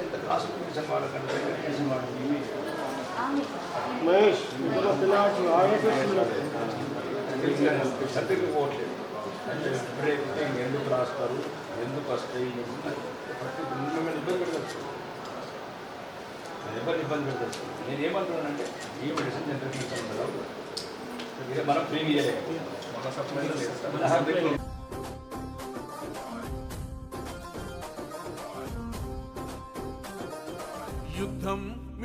ఇంత cost medicine వాడకండి medicine వాడండి Mahesh certificate పోవట్లేదు అంటే ఎందుకు రాస్తారు ఎందుకు వస్తాయి ప్రతి మిమ్మల్ని ఇబ్బంది పెట్టచ్చు ఎవరిని ఇబ్బంది పెట్టచ్చు నేను ఏమంటున్నానంటే ఈ మెడిసిన్ జనరేషన్ కదా మనం ఫ్రీ ఇయ్యలేదు మన సప్లై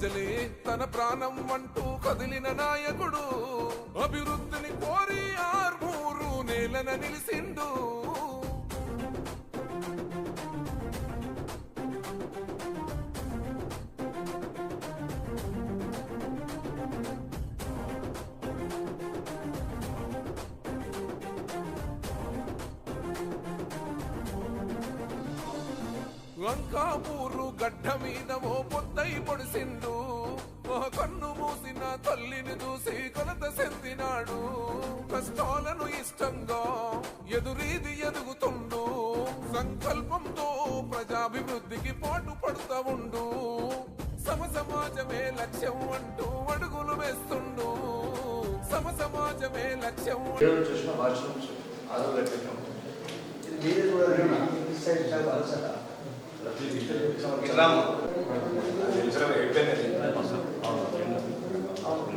ప్రజలే తన ప్రాణం అంటూ కదిలిన నాయకుడు. అభివృద్ధిని కోరి ఆర్మూరు నేలన నిలిసిండు. లంకాపూరు గడ్డ మీద ఓ పొద్దై పొడిసిండు. ఓ కన్ను మూసిన తల్లిని చూసి కొలత చెందినాడు. కష్టాలను ఇష్టంగా ఎదురీది ఎదుగుతుండు. సంకల్పంతో ప్రజాభివృద్ధికి పాటు పడుతూ ఉండు. సమ సమాజమే లక్ష్యం అంటూ అడుగులు వేస్తుండు. సమ సమాజమే లక్ష్యం దేవుడు చూసిన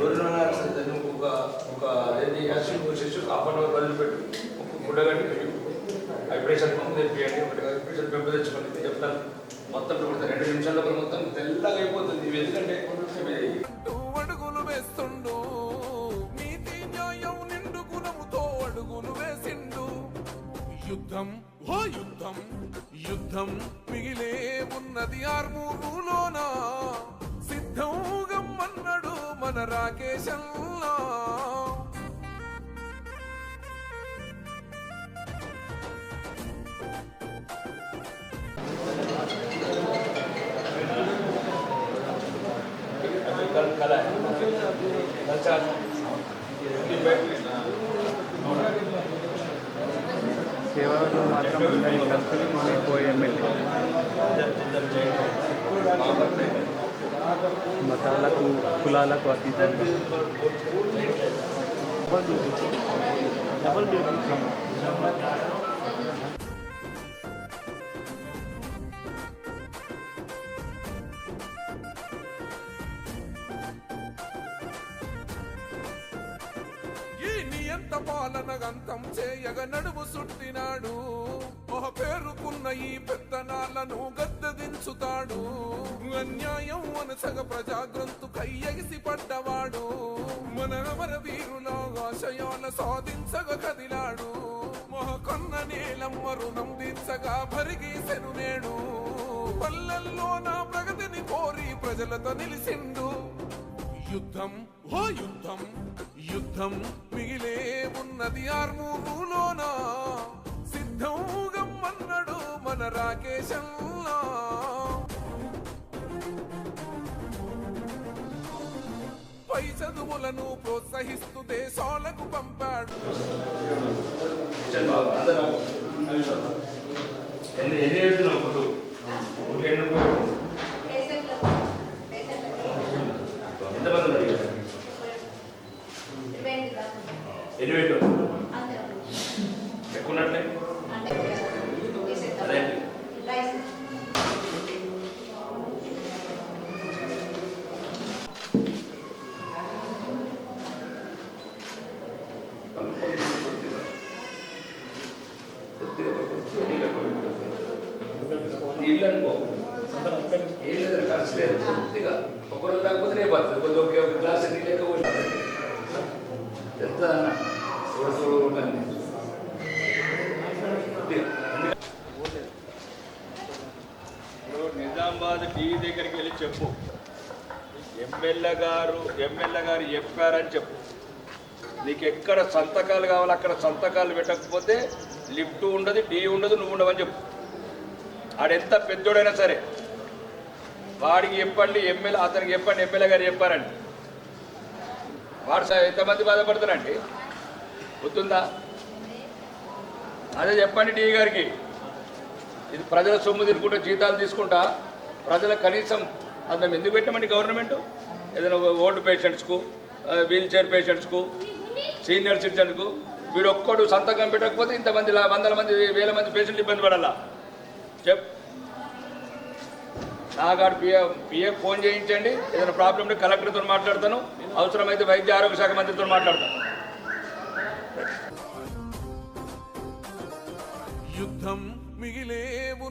వాష్రూమ్స్ ఒక ఒక ఏంటి యాక్సిడెంట్ చేసి హాఫ్ అన్ అవర్ వదిలిపెట్టు వైబ్రేషన్ పంపు తెప్పియండి ఒకటి వైబ్రేషన్ పెంపు తెచ్చుకోండి చెప్తాను మొత్తం రెండు నిమిషాల మొత్తం తెల్లగా అయిపోతుంది ఎందుకంటే అడుగులు వేస్తుండు నీతి న్యాయం నిండు గుణముతో అడుగులు వేసిండు యుద్ధం ఓ యుద్ధం యుద్ధం మిగిలే ఉన్నది ఆర్మూరులోనా? మన రాకేశంలో. సేవలు మాత్రం కలిసి పోయి ఎమ్మెల్యే. మతాలకు కులాలకు అతీతంగా డబల్ ఎంత పాలన గంతం చేయగ నడుము సుట్టినాడు. ఒక పేరుకున్న ఈ పెత్తనాలను గద్దదించుతాడు. అన్యాయం అనసగ ప్రజాగ్రంథు కయ్యగిసి పడ్డవాడు. మన అమర వీరులో ఆశయాల సాధించగ కదిలాడు. మొహకొన్న నీలమ్మ రుణం దించగా భరిగీసెను నేడు. పల్లెల్లో నా ప్రగతిని కోరి ప్రజలతో నిలిసిండు. యుద్ధం ఓ యుద్ధం యుద్ధం మిగిలే ఉన్నది ఆర్మూరులోనా? సిద్ధంగమ్మన్నాడు మన రాకేశల్లా పై చదువులను ప్రోత్సహిస్తూ దేశాలకు పంపాడు. ఎన్ని ఎన్ని ఏడుతున్నావు ఇప్పుడు ఊరికి ఎన్ని ఉంటావు? ఎంతమంది ఉన్నారు ఇక్కడ? ఎన్ని పెట్టు ఎక్కువ ఉన్నట్లే అదేంటి నీళ్ళు అనుకో ఏం లేదు ఖర్చు లేదు కొద్దిగా ఒకరోజు కాకపోతే రేపు వస్తుంది కొద్దిగా ఒక ఒక గ్లాస్ నీళ్ళు లెక్క పోయి ఎంత చూడు చూడు ఉంటుంది కొద్దిగా. నిజామాబాద్ దగ్గరికి వెళ్ళి చెప్పు. ఎమ్మెల్యే గారు ఎమ్మెల్యే గారు చెప్పారని చెప్పు. నీకు ఎక్కడ సంతకాలు కావాలి అక్కడ సంతకాలు పెట్టకపోతే లిఫ్ట్ ఉండదు డీ ఉండదు నువ్వు ఉండవని చెప్పు. ఆడెంత పెద్దోడైనా సరే. వాడికి చెప్పండి ఎమ్మెల్యే అతనికి చెప్పండి ఎమ్మెల్యే గారు చెప్పారండి. వాడు ఎంతమంది బాధపడతారండి గుర్తుందా? అదే చెప్పండి టీ గారికి. ఇది ప్రజల సొమ్ము తినుకుంటూ జీతాలు తీసుకుంటా? ప్రజల కనీసం అది ఎందుకు పెట్టామండి గవర్నమెంట్? ఏదైనా ఓల్డ్ పేషెంట్స్కు వీల్ చైర్ పేషెంట్స్కు సీనియర్ సిటిజన్కు వీడు ఒక్కడు సంతకం పెట్టకపోతే ఇంతమంది వందల మంది వేల మంది పేషెంట్లు ఇబ్బంది పడాలా? చెప్. నాగాడు పిఏ పిఏ ఫోన్ చేయించండి. ఏదైనా ప్రాబ్లం ఉంటే కలెక్టర్తో మాట్లాడతాను. అవసరమైతే వైద్య ఆరోగ్య శాఖ మంత్రితో మాట్లాడతాను. యుద్ధం మిగిలే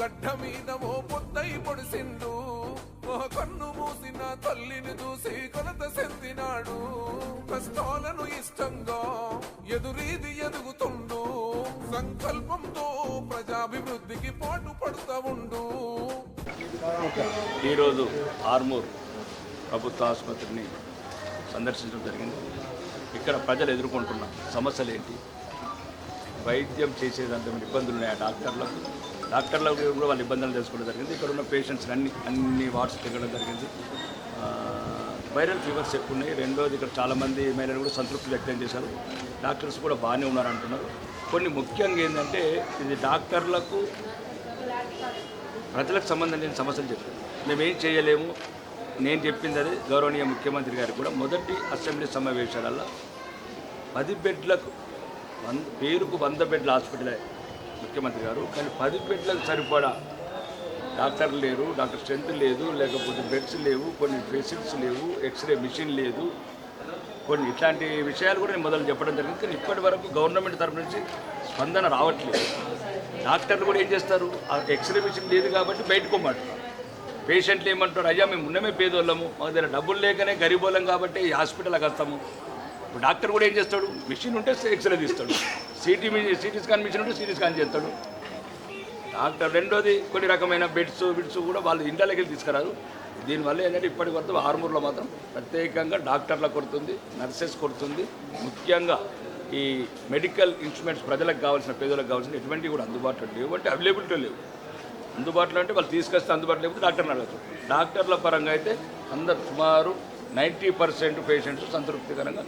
గడ్డ మీద ఓ పొద్దై పొడిసిండు. ఓ కన్ను మూసిన తల్లిని చూసి కొలత చెందినాడు. కష్టాలను ఇష్టంగా ఎదురీది ఎదుగుతుండు. సంకల్పంతో ప్రజాభివృద్ధికి పాటు పడుతూ ఉండు. ఈరోజు ఆర్మూర్ ప్రభుత్వ ఆసుపత్రిని సందర్శించడం జరిగింది. ఇక్కడ ప్రజలు ఎదుర్కొంటున్న సమస్యలు ఏంటి? వైద్యం చేసేదంత ఇబ్బందులు ఉన్నాయి డాక్టర్లకు? డాక్టర్లకు కూడా వాళ్ళు ఇబ్బందులు తెలుసుకోవడం జరిగింది. ఇక్కడ ఉన్న పేషెంట్స్ అన్ని అన్ని వార్డ్స్ తిరగడం జరిగింది. వైరల్ ఫీవర్స్ ఎక్కువ ఉన్నాయి. రెండోది ఇక్కడ చాలామంది మహిళలు కూడా సంతృప్తి వ్యక్తం చేశారు. డాక్టర్స్ కూడా బాగానే ఉన్నారు అంటున్నారు కొన్ని ముఖ్యంగా ఏంటంటే ఇది డాక్టర్లకు ప్రజలకు సంబంధించిన సమస్యలు చెప్పారు. మేమేం చేయలేము. నేను చెప్పింది అది గౌరవనీయ ముఖ్యమంత్రి గారికి కూడా. మొదటి అసెంబ్లీ సమావేశాలలో పది బెడ్లకు వంద పేరుకు వంద బెడ్ల హాస్పిటలే. ముఖ్యమంత్రి గారు. కానీ పది బెడ్లకు సరిపడా డాక్టర్లు లేరు డాక్టర్ స్ట్రెంత్ లేదు లేకపోతే బెడ్స్ లేవు కొన్ని ఫెసిలిటీస్ లేవు ఎక్స్రే మిషన్ లేదు. కొన్ని ఇట్లాంటి విషయాలు కూడా నేను మొదలు చెప్పడం జరిగింది. కానీ ఇప్పటి వరకు గవర్నమెంట్ తరఫు నుంచి స్పందన రావట్లేదు. డాక్టర్లు కూడా ఏం చేస్తారు? ఆ ఎక్స్రే మిషన్ లేదు కాబట్టి బయటకోమంటారు పేషెంట్లు ఏమంటారు? అయ్యా మేము ఉన్నమే పేదోళ్ళము. మా దగ్గర డబ్బులు లేకనే గరీబోళ్ళం కాబట్టి హాస్పిటల్కి వస్తాము. ఇప్పుడు డాక్టర్ కూడా ఏం చేస్తాడు? మిషన్ ఉంటే ఎక్స్రే తీస్తాడు. సిటీ సిటీ స్కాన్ మిషన్ ఉంటే సిటీ స్కాన్ చేస్తాడు. డాక్టర్ రెండోది కొన్ని రకమైన బెడ్స్ బిడ్స్ కూడా వాళ్ళు ఇంట్లోకి వెళ్ళి తీసుకురారు. దీనివల్ల ఏంటంటే ఇప్పటి వరకు ఆర్మూర్లో మాత్రం ప్రత్యేకంగా డాక్టర్ల కొడుతుంది నర్సెస్ కొడుతుంది. ముఖ్యంగా ఈ మెడికల్ ఇన్స్ట్రుమెంట్స్ ప్రజలకు కావాల్సిన పేదలకు కావాల్సిన ఎటువంటివి కూడా అందుబాటులో లేవు. అంటే అవైలబిలిటీ లేవు. అందుబాటులో అంటే వాళ్ళు తీసుకొస్తే అందుబాటులో లేకపోతే డాక్టర్ని అడగచ్చు. డాక్టర్ల పరంగా అయితే అందరు సుమారు నైంటీ పర్సెంట్ పేషెంట్స్ సంతృప్తికరంగా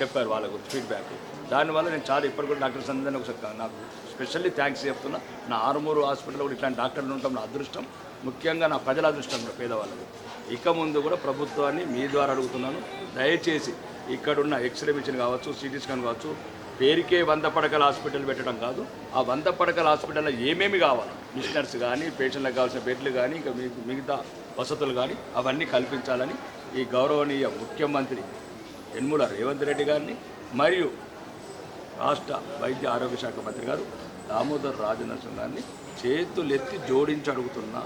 చెప్పారు వాళ్ళ గురించి ఫీడ్బ్యాక్ దానివల్ల నేను చాలా ఇప్పటి కూడా డాక్టర్స్ అందరినీ ఒకసారి నాకు స్పెషల్లీ థ్యాంక్స్ చెప్తున్నా. నా ఆరుమూరు హాస్పిటల్లో కూడా ఇట్లాంటి డాక్టర్లు ఉండటం నా అదృష్టం. ముఖ్యంగా నా ప్రజల అదృష్టం పేదవాళ్ళకు ఇక ముందు కూడా ప్రభుత్వాన్ని మీ ద్వారా అడుగుతున్నాను. దయచేసి ఇక్కడున్న ఎక్స్రే మిషన్ కావచ్చు సిటీ స్కాన్ కావచ్చు పేరుకే వంద పడకల హాస్పిటల్ పెట్టడం కాదు. ఆ వంద పడకల హాస్పిటల్లో ఏమేమి కావాలి? మిషనర్స్ కానీ పేషెంట్లకు కావాల్సిన బెడ్లు కానీ ఇంకా మిగతా వసతులు కానీ అవన్నీ కల్పించాలని ఈ గౌరవనీయ ముఖ్యమంత్రి యన్ముల రేవంత్ రెడ్డి గారిని మరియు రాష్ట్ర వైద్య ఆరోగ్య శాఖ మంత్రి గారు దామోదర్ రాజనరసింహ గారిని చేతులెత్తి జోడించి అడుగుతున్నా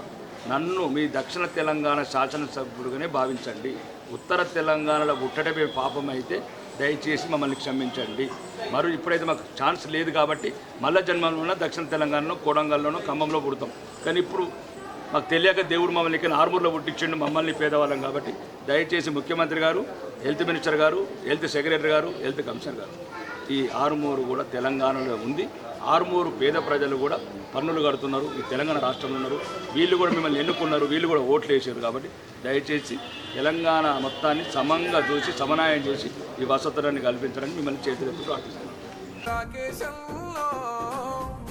నన్ను మీ దక్షిణ తెలంగాణ శాసనసభ్యుడుగానే భావించండి. ఉత్తర తెలంగాణలో పుట్టడమే పాపం అయితే దయచేసి మమ్మల్ని క్షమించండి. మరి ఇప్పుడైతే మాకు ఛాన్స్ లేదు కాబట్టి మళ్ళా జన్మంలో దక్షిణ తెలంగాణలో కోడంగల్లోనో ఖమ్మంలో పుడతాం. కానీ ఇప్పుడు మాకు తెలియక దేవుడు మమ్మల్ని ఇక్కడ ఆర్మూర్లో పుట్టించండి మమ్మల్ని పేదవాళ్ళం కాబట్టి దయచేసి ముఖ్యమంత్రి గారు హెల్త్ మినిస్టర్ గారు హెల్త్ సెక్రటరీ గారు హెల్త్ కమిషనర్ గారు. ఈ ఆరుమూరు కూడా తెలంగాణలో ఉంది. ఆరుమూరు పేద ప్రజలు కూడా పన్నులు కడుతున్నారు. ఈ తెలంగాణ రాష్ట్రంలో ఉన్నారు. వీళ్ళు కూడా మిమ్మల్ని ఎన్నుకున్నారు. వీళ్ళు కూడా ఓట్లు వేసారు కాబట్టి దయచేసి తెలంగాణ మొత్తాన్ని సమంగా చూసి సమన్వయం చేసి ఈ వసతులను కల్పించడానికి మిమ్మల్ని చేతులెత్తు ప్రార్థిస్తున్నాను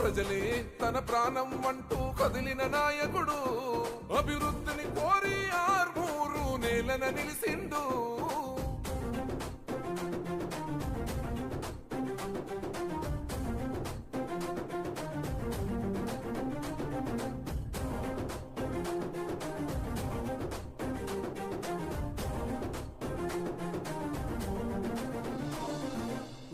ప్రజలే తన ప్రాణం అంటూ కదిలిన నాయకుడు. అభివృద్ధిని కోరి ఆర్మూరు నేలన నిలిసిండు.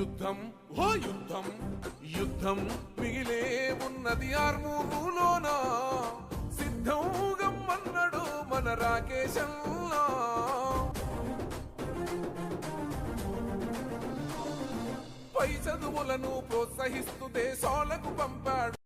యుద్ధం ఓ యుద్ధం యుద్ధం మిగిలే ఉన్నది ఆర్మూరులోన. సిద్ధం అన్నాడు మన రాకేశంలా పై చదువులను ప్రోత్సహిస్తూ దేశాలకు పంపాడు